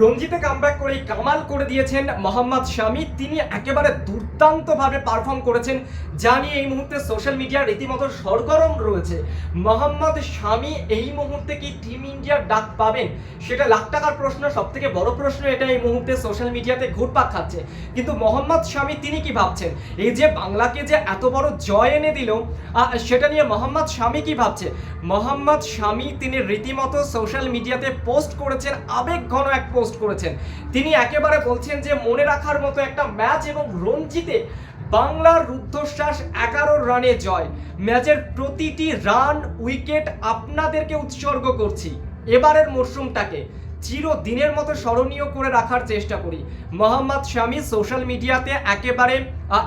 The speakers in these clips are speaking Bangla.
রঞ্জিতে কামব্যাক করেই কামাল করে দিয়েছেন মোহাম্মদ শামি। তিনি একেবারে দুর্দান্তভাবে পারফর্ম করেছেন, যা নিয়ে এই মুহূর্তে সোশ্যাল মিডিয়া রীতিমতো সরগরম রয়েছে। মোহাম্মদ শামি, এই মুহূর্তে কি টিম ইন্ডিয়ার ডাক পাবেন? সেটা লাখ টাকার প্রশ্ন সব থেকে বড় প্রশ্ন, এটা এই মুহূর্তে সোশ্যাল মিডিয়াতে ঘুরপাক খাচ্ছে। কিন্তু মোহাম্মদ শামি, তিনি কি ভাবছেন? এই যে বাংলাকে যে এত বড় জয় এনে দিল সেটা নিয়ে মোহাম্মদ শামি কি ভাবছে? মোহাম্মদ শামি, তিনি রীতিমতো সোশ্যাল মিডিয়াতে পোস্ট করেছেন আবেগ ঘন এক পোস্ট করেছেন। তিনি একেবারে বলছেন যে, মনে রাখার মতো একটা ম্যাচ এবং রঞ্জিতে বাংলার রুদ্ধশ্বাস এগারো রানে জয়। ম্যাচের প্রতিটি রান, উইকেট আপনাদেরকে উৎসর্গ করছি। এবারের মরশুমটাকে চিরদিনের মতো স্মরণীয় করে রাখার চেষ্টা করি। মোহাম্মদ শামি, সোশ্যাল মিডিয়াতে একেবারে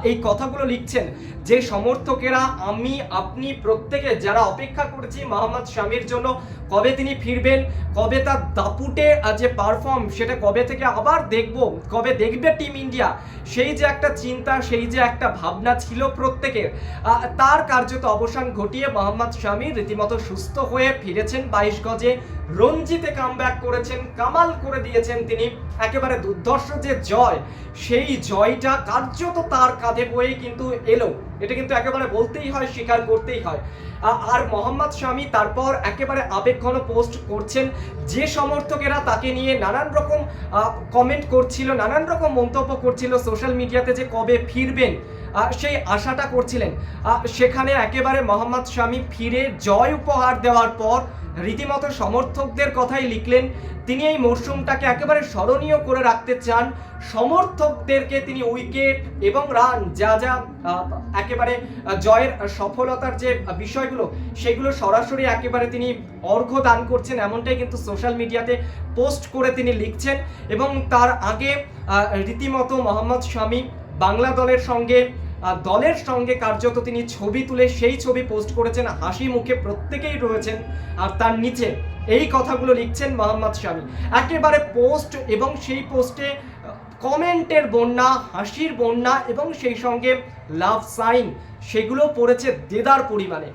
এই কথাগুলো লিখছেন যে সমর্থকেরা, আমি, আপনি প্রত্যেকে যারা অপেক্ষা করছি মোহাম্মদ শামির জন্য, কবে তিনি ফিরবেন, কবে তার দাপুটে যে পারফর্ম সেটা কবে থেকে আবার দেখব, কবে দেখবে টিম ইন্ডিয়া সেই যে একটা চিন্তা, সেই যে একটা ভাবনা ছিল প্রত্যেকের। তার কার্যত অবসান ঘটিয়ে মোহাম্মদ শামি রীতিমতো সুস্থ হয়ে ফিরেছেন বাইশ গজে। রঞ্জিতে কামব্যাক করেছেন, কামাল করে দিয়েছেন তিনি। একেবারে দুর্ধর্ষ যে জয়, সেই জয়টা কার্যত তার কাঁধে বয়েই কিন্তু এলো। এটা কিন্তু একেবারে বলতেই হয়, স্বীকার করতেই হয়। আর মোহাম্মদ শামি তারপর একেবারে আবেগঘন পোস্ট করছেন। যে সমর্থকেরা তাকে নিয়ে নানান রকম কমেন্ট করছিল, নানান রকম মন্তব্য করছিল সোশ্যাল মিডিয়াতে যে কবে ফিরবেন সেই আশাটা করছিলেন। সেখানে একেবারে মোহাম্মদ শামি ফিরে জয় উপহার দেওয়ার পর রীতিমতো সমর্থকদের কথাই লিখলেন, তিনি এই মরশুমটাকে একেবারে স্মরণীয় করে রাখতে চান। সমর্থকদেরকে তিনি উইকেট এবং রান, যা যা একেবারে জয়ের সফলতার যে বিষয়গুলো, সেগুলো সরাসরি একেবারে তিনি অর্ঘ্য দান করছেন, এমনটাই কিন্তু সোশ্যাল মিডিয়াতে পোস্ট করে তিনি লিখছেন এবং তার আগে রীতিমতো মোহাম্মদ শামি বাংলা দলের সঙ্গে দলের সঙ্গে কার্যত তিনি ছবি তুলে সেই ছবি পোস্ট করেছেন, হাসি মুখে প্রত্যেকেই রয়েছেন। আর তার নিচে এই কথাগুলো লিখছেন মোহাম্মদ স্বামী একেবারে পোস্ট এবং সেই পোস্টে কমেন্টের বন্যা, হাসির বন্যা এবং সেই সঙ্গে লাভ সাইন, সেগুলো পড়েছে দেদার পরিমাণে।